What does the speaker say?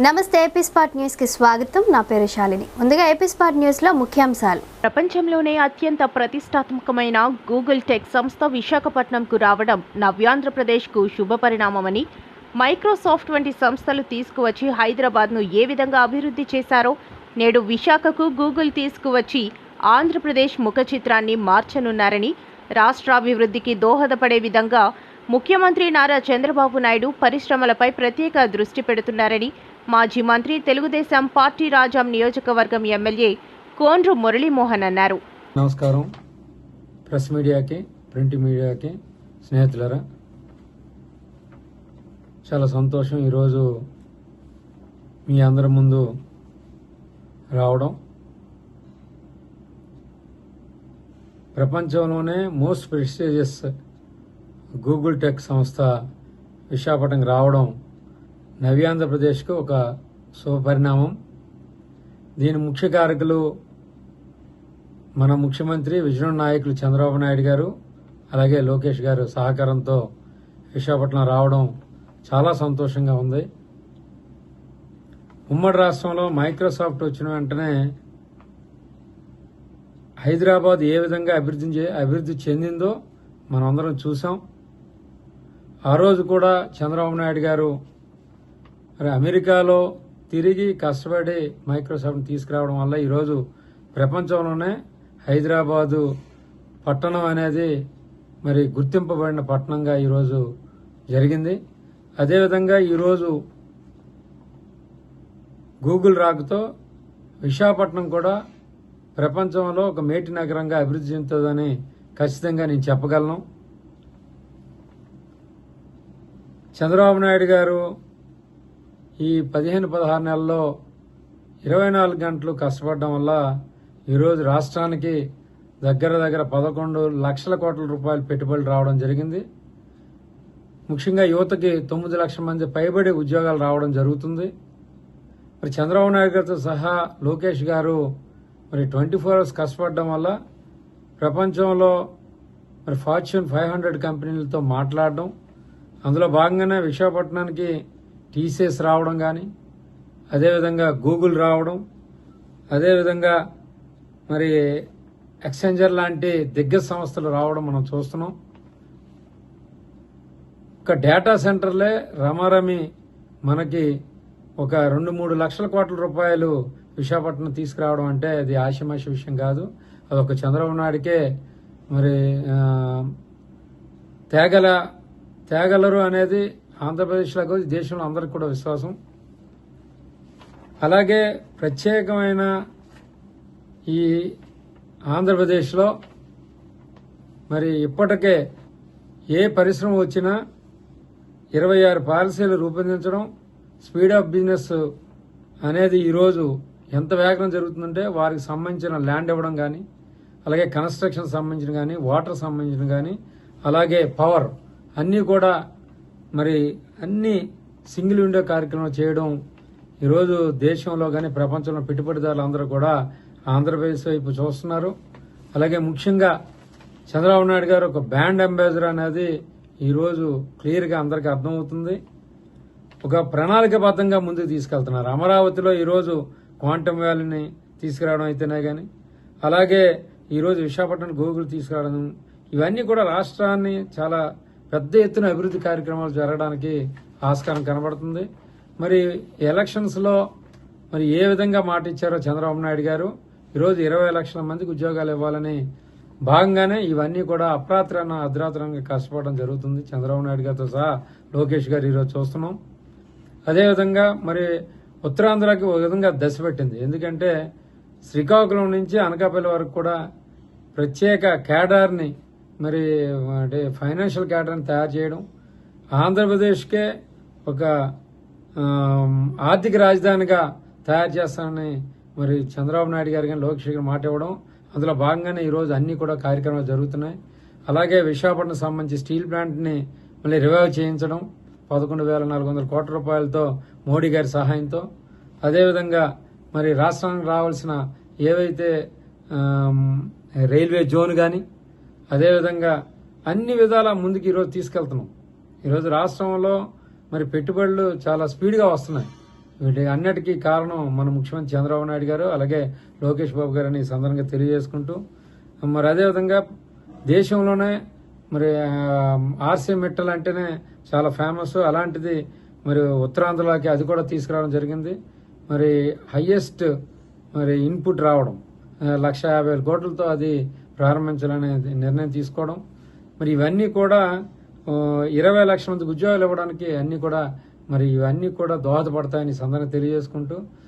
నమస్తే ఎపిస్పాట్ న్యూస్కి స్వాగతం. నా పేరు శాలిని. ముందుగా ఎపిస్పాట్ న్యూస్లో ముఖ్యాంశాలు. ప్రపంచంలోనే అత్యంత ప్రతిష్టాత్మకమైన గూగుల్ టెక్ సంస్థ విశాఖపట్నంకు రావడం నవ్యాంధ్రప్రదేశ్కు శుభపరిణామమని మైక్రోసాఫ్ట్ వంటి సంస్థలు తీసుకువచ్చి హైదరాబాద్ను ఏ విధంగా అభివృద్ధి చేశారో నేడు విశాఖకు గూగుల్ తీసుకువచ్చి ఆంధ్రప్రదేశ్ ముఖ చిత్రాన్ని మార్చనున్నారని రాష్ట్రాభివృద్ధికి దోహదపడే విధంగా ముఖ్యమంత్రి నారా చంద్రబాబు నాయుడు పరిశ్రమలపై ప్రత్యేక దృష్టి పెడుతున్నారని మాజీ మంత్రి తెలుగుదేశం పార్టీ రాజాం నియోజకవర్గం ఎమ్మెల్యే కోండ్రు మురళీమోహన్ అన్నారు. నమస్కారం. ప్రెస్ మీడియాకి ప్రింట్ మీడియాకి స్నేహితులరా చాలా సంతోషం ఈరోజు మీ అందరి ముందు రావడం. ప్రపంచంలోనే మోస్ట్ ప్రెస్టీజియస్ గూగుల్ టెక్ సంస్థ విశాఖపట్నంకి రావడం నవ్యాంధ్రప్రదేశ్కు ఒక శుభపరిణామం. దీని ముఖ్య కారకులు మన ముఖ్యమంత్రి విజయన నాయకులు చంద్రబాబు నాయుడు గారు అలాగే లోకేష్ గారు సహకారంతో విశాఖపట్నం రావడం చాలా సంతోషంగా ఉంది. ఉమ్మడి రాష్ట్రంలో మైక్రోసాఫ్ట్ వచ్చిన వెంటనే హైదరాబాద్ ఏ విధంగా అభివృద్ధి అభివృద్ధి చెందిందో మనం అందరం చూసాం ఆ రోజు కూడా చంద్రబాబు నాయుడు గారు మరి అమెరికాలో తిరిగి కష్టపడి మైక్రోసాఫ్ట్ తీసుకురావడం వల్ల ఈరోజు ప్రపంచంలోనే హైదరాబాదు పట్టణం అనేది మరి గుర్తింపబడిన పట్టణంగా ఈరోజు జరిగింది. అదేవిధంగా ఈరోజు గూగుల్ రాకతో విశాఖపట్నం కూడా ప్రపంచంలో ఒక మేటి నగరంగా అభివృద్ధి చెందుతుందని ఖచ్చితంగా నేను చెప్పగలను. చంద్రబాబు నాయుడు గారు ఈ పదిహేను పదహారు నెలల్లో ఇరవై నాలుగు గంటలు కష్టపడడం వల్ల ఈరోజు రాష్ట్రానికి దగ్గర దగ్గర పదకొండు లక్షల కోట్ల రూపాయలు పెట్టుబడులు రావడం జరిగింది. ముఖ్యంగా యువతకి తొమ్మిది లక్షల మంది పైబడి ఉద్యోగాలు రావడం జరుగుతుంది. మరి చంద్రబాబు నాయుడు గారితో సహా లోకేష్ గారు మరి ట్వంటీ ఫోర్ అవర్స్ కష్టపడడం వల్ల ప్రపంచంలో మరి ఫార్చ్యూన్ ఫైవ్ హండ్రెడ్ కంపెనీలతో మాట్లాడడం అందులో భాగంగానే విశాఖపట్నానికి టీసీఎస్ రావడం కానీ అదేవిధంగా గూగుల్ రావడం అదేవిధంగా మరి ఎక్స్చేంజర్ లాంటి దిగ్గజ సంస్థలు రావడం మనం చూస్తున్నాం. ఒక డేటా సెంటర్లే రమారమి మనకి ఒక రెండు మూడు లక్షల కోట్ల రూపాయలు విశాఖపట్నం తీసుకురావడం అంటే అది ఆశమాష విషయం కాదు. అదొక చంద్రబాబు నాయుడికే మరి తేగల తేగలరు అనేది ఆంధ్రప్రదేశ్లో కాదు దేశంలో అందరికి కూడా విశ్వాసం. అలాగే ప్రత్యేకమైన ఈ ఆంధ్రప్రదేశ్లో మరి ఇప్పటికే ఏ పరిశ్రమ వచ్చినా ఇరవై ఆరు పాలసీలు రూపొందించడం స్పీడ్ ఆఫ్ బిజినెస్ అనేది ఈరోజు ఎంత వేగం జరుగుతుందంటే వారికి సంబంధించిన ల్యాండ్ ఇవ్వడం కానీ అలాగే కన్స్ట్రక్షన్ సంబంధించిన కానీ వాటర్ సంబంధించిన కానీ అలాగే పవర్ అన్నీ కూడా మరి అన్ని సింగిల్ విండో కార్యక్రమం చేయడం ఈరోజు దేశంలో కానీ ప్రపంచంలో పెట్టుబడిదారులు అందరూ కూడా ఆంధ్రప్రదేశ్ వైపు చూస్తున్నారు. అలాగే ముఖ్యంగా చంద్రబాబు నాయుడు గారు ఒక బ్యాండ్ అంబాసిడర్ అనేది ఈరోజు క్లియర్గా అందరికీ అర్థమవుతుంది. ఒక ప్రణాళికబద్ధంగా ముందుకు తీసుకెళ్తున్నారు. అమరావతిలో ఈరోజు క్వాంటమ్ వ్యాలీని తీసుకురావడం అయితేనే కానీ అలాగే ఈరోజు విశాఖపట్నం గూగుల్ తీసుకురావడం ఇవన్నీ కూడా రాష్ట్రాన్ని చాలా పెద్ద ఎత్తున అభివృద్ధి కార్యక్రమాలు జరగడానికి ఆస్కారం కనబడుతుంది. మరి ఎలక్షన్స్లో మరి ఏ విధంగా మాట ఇచ్చారో చంద్రబాబు నాయుడు గారు ఈరోజు ఇరవై లక్షల మందికి ఉద్యోగాలు ఇవ్వాలని భాగంగానే ఇవన్నీ కూడా అప్రాత్రాన అర్ధరాత్రంగా కష్టపడడం జరుగుతుంది. చంద్రబాబు నాయుడు గారితో సహా లోకేష్ గారు ఈరోజు చూస్తున్నాం. అదేవిధంగా మరి ఉత్తరాంధ్రకి ఒక విధంగా దశ పెట్టింది. ఎందుకంటే శ్రీకాకుళం నుంచి అనకాపల్లి వరకు కూడా ప్రత్యేక క్యాడర్ని మరి అంటే ఫైనాన్షియల్ క్యాడర్ని తయారు చేయడం ఆంధ్రప్రదేశ్కే ఒక ఆర్థిక రాజధానిగా తయారు చేస్తానని మరి చంద్రబాబు నాయుడు గారు కానీ లోకేష్ గారు మాట ఇవ్వడం అందులో భాగంగానే ఈరోజు అన్నీ కూడా కార్యక్రమాలు జరుగుతున్నాయి. అలాగే విశాఖపట్నం సంబంధించి స్టీల్ ప్లాంట్ని మళ్ళీ రివైవ్ చేయించడం పదకొండు వేల నాలుగు వందల కోట్ల రూపాయలతో మోడీ గారి సహాయంతో. అదేవిధంగా మరి రాష్ట్రానికి రావాల్సిన ఏవైతే రైల్వే జోన్ కానీ అదేవిధంగా అన్ని విధాల ముందుకు ఈరోజు తీసుకెళ్తున్నాం. ఈరోజు రాష్ట్రంలో మరి పెట్టుబడులు చాలా స్పీడ్గా వస్తున్నాయి. వీటి అన్నిటికీ కారణం మన ముఖ్యమంత్రి చంద్రబాబు నాయుడు గారు అలాగే లోకేష్ బాబు గారు అని సందర్భంగా తెలియజేసుకుంటూ మరి అదేవిధంగా దేశంలోనే మరి ఆర్సీ మిట్టల్ అంటేనే చాలా ఫేమస్. అలాంటిది మరి ఉత్తరాంధ్రలోకి అది కూడా తీసుకురావడం జరిగింది. మరి హయ్యెస్ట్ మరి ఇన్పుట్ రావడం లక్ష యాభై వేల కోట్లతో అది ప్రారంభించాలనే నిర్ణయం తీసుకోవడం. మరి ఇవన్నీ కూడా ఇరవై లక్షల మందికి ఉద్యోగాలు ఇవ్వడానికి అన్నీ కూడా మరి ఇవన్నీ కూడా దోహదపడతాయని సందర్భం తెలియజేసుకుంటూ